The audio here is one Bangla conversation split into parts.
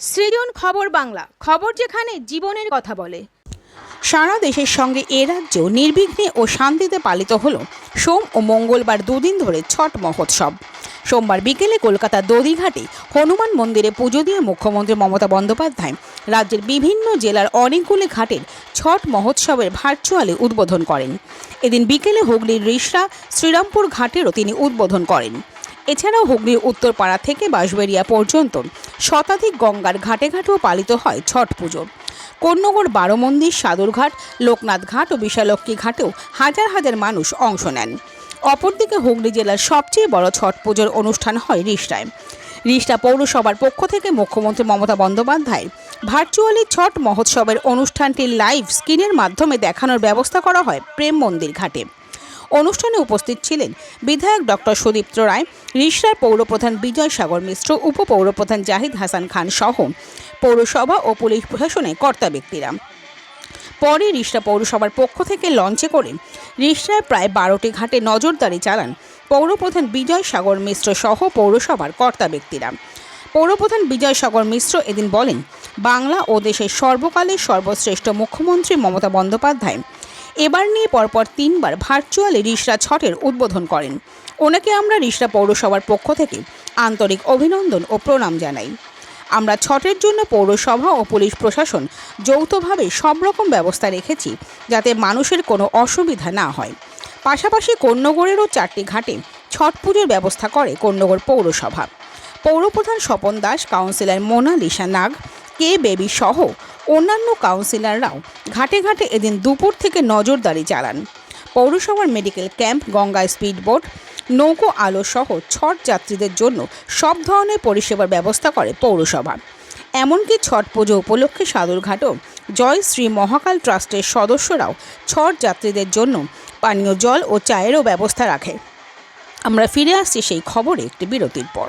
সৃজন খবর বাংলা, খবর যেখানে জীবনের কথা বলে। সারা দেশের সঙ্গে এ রাজ্য নির্বিঘ্নে ও শান্তিতে পালিত হল। সোম ও মঙ্গলবার দুদিন ধরে ছট মহোৎসব। সোমবার বিকেলে কলকাতার দধিঘাটে হনুমান মন্দিরে পুজো দিয়ে মুখ্যমন্ত্রী মমতা বন্দ্যোপাধ্যায় রাজ্যের বিভিন্ন জেলার অনেকগুলি ঘাটের ছট মহোৎসবের ভার্চুয়ালি উদ্বোধন করেন। এদিন বিকেলে হুগলির রিষড়া শ্রীরামপুর ঘাটেরও তিনি উদ্বোধন করেন। এছাড়াও হুগলির উত্তরপাড়া থেকে বাঁশবেড়িয়া পর্যন্ত শতাধিক গঙ্গার ঘাটে ঘাটেও পালিত হয় ছট পুজো। কন্যগড় বারো মন্দির সাদুরঘাট লোকনাথ ঘাট ও বিশালক্ষী ঘাটেও হাজার হাজার মানুষ অংশ নেন। অপরদিকে হুগলি জেলার সবচেয়ে বড় ছট পুজোর অনুষ্ঠান হয় রিষ্টায় রিষ্টা পৌরসভার পক্ষ থেকে মুখ্যমন্ত্রী মমতা বন্দ্যোপাধ্যায় ভার্চুয়ালি ছট মহোৎসবের অনুষ্ঠানটি লাইভ স্ক্রিনের মাধ্যমে দেখানোর ব্যবস্থা করা হয় প্রেম মন্দির ঘাটে। অনুষ্ঠানে উপস্থিত ছিলেন বিধায়ক ডক্টর সুদীপ্ত রায় রিষড়ার পৌরপ্রধান বিজয় সাগর মিশ্র, উপপৌরপ্রধান জাহিদ হাসান খান সহ পৌরসভা ও পুলিশ প্রশাসনের কর্তা ব্যক্তিরা। পরে রিষড়া পৌরসভার পক্ষ থেকে লঞ্চে করে রিষড়ায় প্রায় বারোটি ঘাটে নজরদারি চালান পৌরপ্রধান বিজয় সাগর মিশ্র সহ পৌরসভার কর্তা ব্যক্তিরা। পৌরপ্রধান বিজয় সাগর মিশ্র এদিন বলেন, বাংলা ও দেশের সর্বকালের সর্বশ্রেষ্ঠ মুখ্যমন্ত্রী মমতা বন্দ্যোপাধ্যায় এবার নিয়ে পরপর তিনবার ভার্চুয়ালি রিষড়া ছটের উদ্বোধন করেন। ওনাকে আমরা রিষড়া পৌরসভার পক্ষ থেকে আন্তরিক অভিনন্দন ও প্রণাম জানাই। আমরা ছটের জন্য পৌরসভা ও পুলিশ প্রশাসন যৌথভাবে সব রকম ব্যবস্থা রেখেছি যাতে মানুষের কোনো অসুবিধা না হয়। পাশাপাশি কন্যগড়েরও চারটি ঘাটে ছট পুজোর ব্যবস্থা করে কন্যগড় পৌরসভা। পৌরপ্রধান Swapan Das, councillor Monalisa Nag K Baby সহ অন্যান্য কাউন্সিলররাও ঘাটে ঘাটে এদিন দুপুর থেকে নজরদারি চালান। পৌরসভার medical camp, Ganga speed boat, নৌকো, আলো সহ ছট যাত্রীদের জন্য সব ধরনের পরিষেবার ব্যবস্থা করে পৌরসভা। এমনকি ছট পুজো উপলক্ষে সাদুরঘাটও জয় শ্রী মহাকাল ট্রাস্টের সদস্যরাও ছট যাত্রীদের জন্য পানীয় জল ও চায়েরও ব্যবস্থা রাখে। আমরা ফিরে আসছি সেই খবরে একটি বিরতির পর।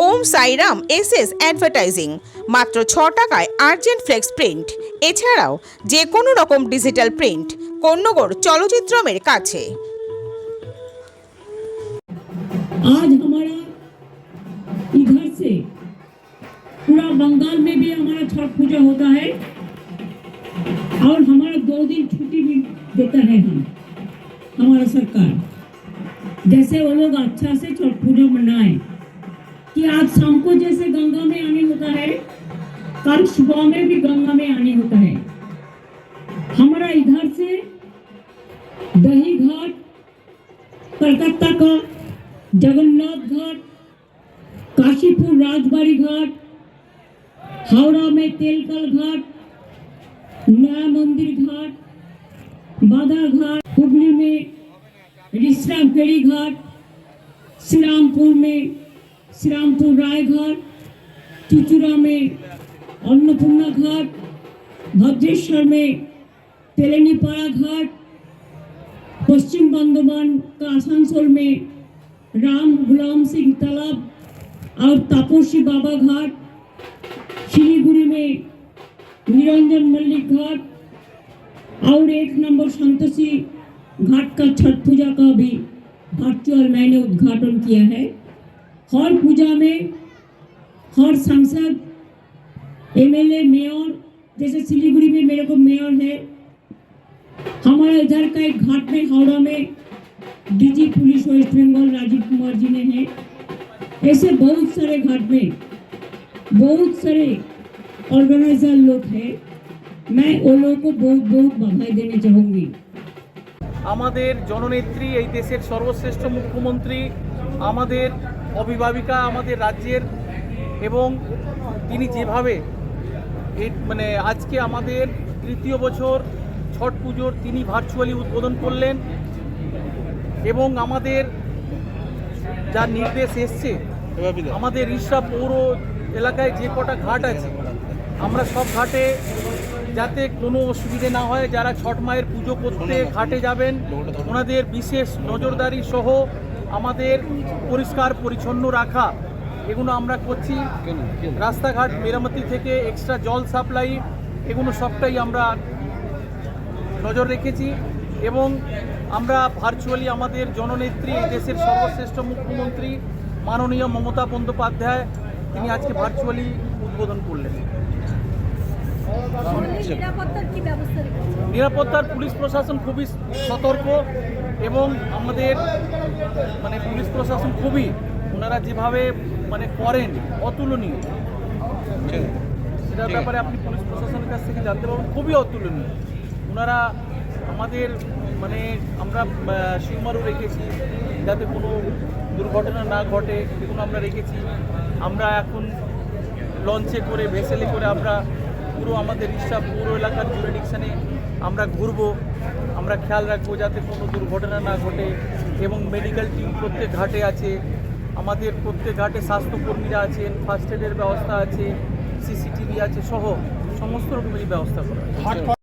Om Sairam S S advertising মাত্র ছ টাকায় আর্জেন্ট ফ্লেক্স প্রিন্ট এছাড়াও যে কোনো রকম ডিজিটাল প্রিন্ট কন্যগড় চলচ্চিত্রমের কাছে आज हमारा इधर से पूरा बंगाल में भी हमारा छठ पूजा होता है और हमारा दो दिन छुट्टी भी देता है हम हमारा सरकार जैसे वो लोग अच्छा से छठ पूजा मनाए कि आज शाम को जैसे गंगा में आने होता है, कल सुबह में भी गंगा में आने होता है। हमारा इधर से दही घाट, कलकत्ता का जगन्नाथ घाट, काशीपुर राजबाड़ी घाट, हावड़ा में तेलकल घाट, नया मंदिर घाट, बाधा घाट हुगली में फेरी घाट, श्रीरामपुर में श्रीरामपुर राय घाट चुचुरा में अन्नपूर्णा घाट, भद्रेश्वर में तेलेनीपाड़ा घाट, पश्चिम बर्धमान का आसनसोल में राम गुलाम सिंह तालाब और तापोशी बाबा घाट, शिलीगुड़ी में निरंजन मल्लिक घाट और एक नंबर संतोषी घाट का छठ पूजा का भी वर्चुअल मैंने उद्घाटन किया है। हर पूजा में हर सांसद एमएलए मेयर जैसे सिलीगुड़ी में मेरे को मेयर है हमारा इधर का एक घाट में हावड़ा में DG police West Bengal Rajeev Kumar ji ने है ऐसे बहुत सारे घाट में बहुत सारे ऑर्गेनाइजर लोग हैं मैं वो लोगों को बहुत बहुत बधाई देना चाहूँगी আমাদের জননেত্রী এই দেশের সর্বশ্রেষ্ঠ মুখ্যমন্ত্রী আমাদের অভিভাবিকা আমাদের রাজ্যের এবং তিনি যেভাবে মানে আজকে আমাদের তৃতীয় বছর ছট পুজোর তিনি ভার্চুয়ালি উদ্বোধন করলেন এবং আমাদের যা নির্দেশ এসছে আমাদের ঋষা পৌর এলাকায় যে কটা ঘাট আছে আমরা সব ঘাটে যাতে কোনো অসুবিধে না হয় যারা ছট মায়ের পুজো করতে ঘাটে যাবেন ওনাদের বিশেষ নজরদারি সহ আমাদের পরিষ্কার পরিচ্ছন্ন রাখা এগুলো আমরা করছি। রাস্তাঘাট মেরামতি থেকে এক্সট্রা জল সাপ্লাই এগুলো সবটাই আমরা নজর রেখেছি এবং আমরা ভার্চুয়ালি আমাদের জননেত্রী দেশের সর্বশ্রেষ্ঠ মুখ্যমন্ত্রী মাননীয় মমতা বন্দ্যোপাধ্যায় তিনি আজকে ভার্চুয়ালি উদ্বোধন করলেন। নিরাপত্তার পুলিশ প্রশাসন খুবই সতর্ক। এবং আমাদের মানে পুলিশ প্রশাসন খুবই ওনারা যেভাবে মানে করেন অতুলনীয়। সেটার ব্যাপারে আপনি পুলিশ প্রশাসনের কাছ থেকে জানতে পারবেন খুবই অতুলনীয়। ওনারা আমাদের মানে আমরা শিউমারও রেখেছি যাতে কোনো দুর্ঘটনা না ঘটে এগুলো আমরা রেখেছি। আমরা এখন লঞ্চে করে ভেসেলে করে আমরা পুরো আমাদের রিক্সা পুরো এলাকার জুরিডিকশানে আমরা ঘুরবো। আমরা খেয়াল রাখব যাতে কোনো দুর্ঘটনা না ঘটে এবং মেডিকেল টিম প্রত্যেক ঘাটে আছে। আমাদের প্রত্যেক ঘাটে স্বাস্থ্যকর্মীরা আছেন ফার্স্ট এডের ব্যবস্থা আছে সিসিটিভি আছে, সহ সমস্ত রকমেরই ব্যবস্থা করা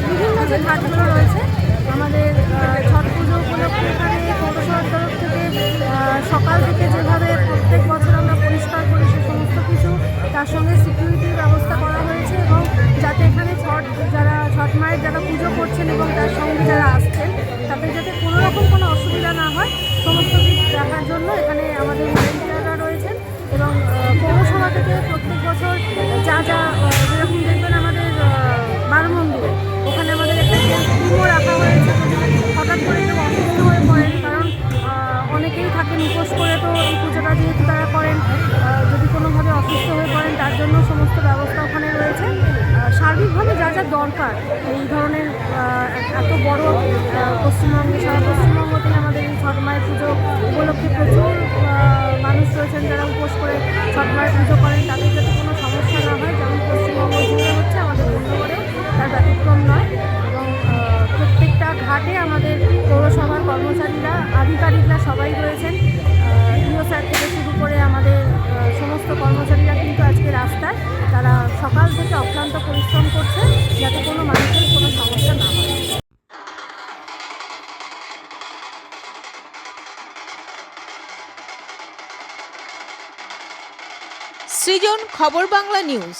ঘাট বিভিন্ন যে ঘাটগুলো রয়েছে, আমাদের ছট পুজো উপলক্ষে এখানে পৌরসভার তরফ থেকে সকাল থেকে যেভাবে প্রত্যেক বছর আমরা পরিষ্কার করি সে সমস্ত কিছু, তার সঙ্গে সিকিউরিটির ব্যবস্থা করা হয়েছে এবং যাতে এখানে ছট, যারা ছট মায়ের যারা পুজো করছেন এবং তার সঙ্গে যারা আসছেন, তাদের যাতে কোনো রকম কোনো অসুবিধা না হয়, সমস্ত দিক দেখার জন্য এখানে আমাদের সমস্ত ব্যবস্থা ওখানে রয়েছে। সার্বিকভাবে যা যা দরকার, এই ধরনের এত বড় পশ্চিমবঙ্গে, সারা পশ্চিমবঙ্গতে আমাদের এই ছট মায়ের পুজো উপলক্ষে প্রচুর মানুষ রয়েছেন যারা উপোস করে ছট মায়ের পুজো করেন, তাদের যাতে কোনো সমস্যা না হয়, যেমন পশ্চিমবঙ্গ জুড়ে হচ্ছে আমাদের পূর্ণগড়েও তার ব্যতিক্রম নয়। এবং প্রত্যেকটা ঘাটে আমাদের পৌরসভার কর্মচারীরা, আধিকারিকরা সবাই রয়েছেন। সকাল থেকে অক্লান্ত পরিশ্রম করছে যাতে কোনো মানুষের কোনো সমস্যা না হয়। সৃজন খবর বাংলা নিউজ।